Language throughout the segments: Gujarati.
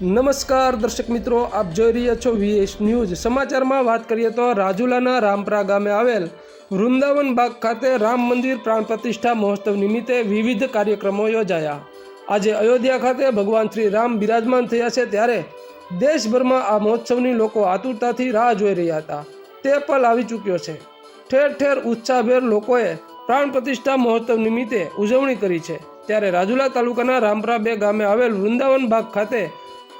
નમસ્કાર દર્શક મિત્રો, આપ જોઈ રહ્યા છો વીએસ ન્યૂઝ સમાચારમાં વાત કરીએ તો રાજુલાના રામપરા ગામે આવેલ વૃંદાવન બાગ ખાતે રામ મંદિર પ્રાણ પ્રતિષ્ઠા મહોત્સવ નિમિત્તે વિવિધ કાર્યક્રમો યોજાયા. આજે અયોધ્યા ખાતે ભગવાન શ્રી રામ બિરાજમાન થયા છે ત્યારે દેશભરમાં આ મહોત્સવની લોકો આતુરતાથી રાહ જોઈ રહ્યા હતા. તે પલ આવી ચૂક્યો છે. ઠેર ઠેર ઉત્સાહભેર લોકોએ પ્રાણ પ્રતિષ્ઠા મહોત્સવ નિમિત્તે ઉજવણી કરી છે. ત્યારે રાજુલા તાલુકાના રામપરા બે ગામે આવેલ વૃંદાવન બાગ ખાતે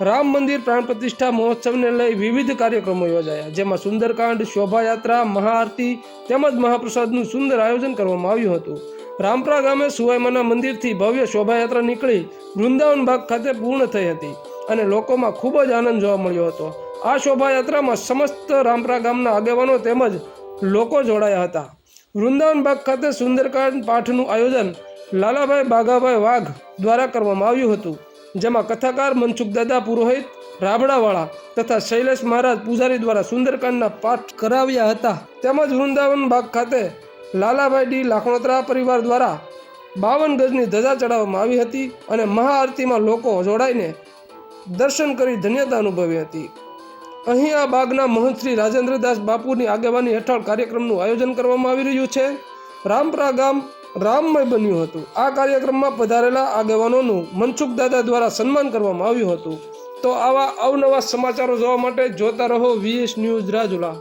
રામ મંદિર પ્રાણ પ્રતિષ્ઠા મહોત્સવને લઈ વિવિધ કાર્યક્રમો યોજાયા, જેમાં સુંદરકાંડ, શોભાયાત્રા, મહાઆરતી તેમજ મહાપ્રસાદનું સુંદર આયોજન કરવામાં આવ્યું હતું. રામપરા ગામે સુવાઈમાના મંદિરથી ભવ્ય શોભાયાત્રા નીકળી વૃંદાવન ભાગ ખાતે પૂર્ણ થઈ હતી અને લોકોમાં ખૂબ જ આનંદ જોવા મળ્યો હતો. આ શોભાયાત્રામાં સમસ્ત રામપરા ગામના આગેવાનો તેમજ લોકો જોડાયા હતા. વૃંદાવન બાગ ખાતે સુંદરકાંડ પાઠનું આયોજન લાલાભાઈ બાઘાભાઈ વાઘ દ્વારા કરવામાં આવ્યું હતું. જેમાં કથાકાર મનસુખ દાદા, પુરોહિત રાબડાવાળા તથા શૈલેષ મહારાજ પૂજારી દ્વારા સુંદરકાંડના પાઠ કરાવ્યા હતા. તેમજ વૃંદાવન બાગ ખાતે લાલાભાઈ ડી લાખણોત્રા પરિવાર દ્વારા બાવન ગજની ધજા ચડાવવામાં આવી હતી અને મહાઆરતીમાં લોકો જોડાઈને દર્શન કરી ધન્યતા અનુભવી હતી. અહીં આ બાગના મહંત શ્રી રાજેન્દ્રદાસ બાપુની આગેવાની હેઠળ કાર્યક્રમનું આયોજન કરવામાં આવી રહ્યું છે. રામપરા ગામ રામમય બન્યું હતું. આ કાર્યક્રમમાં પધારેલા આગેવાનોનું મનસુખ દાદા દ્વારા સન્માન કરવામાં આવ્યું હતું. તો આવા અવનવા સમાચારો જોવા માટે જોતા રહો વીએસ ન્યૂઝ રાજુલા.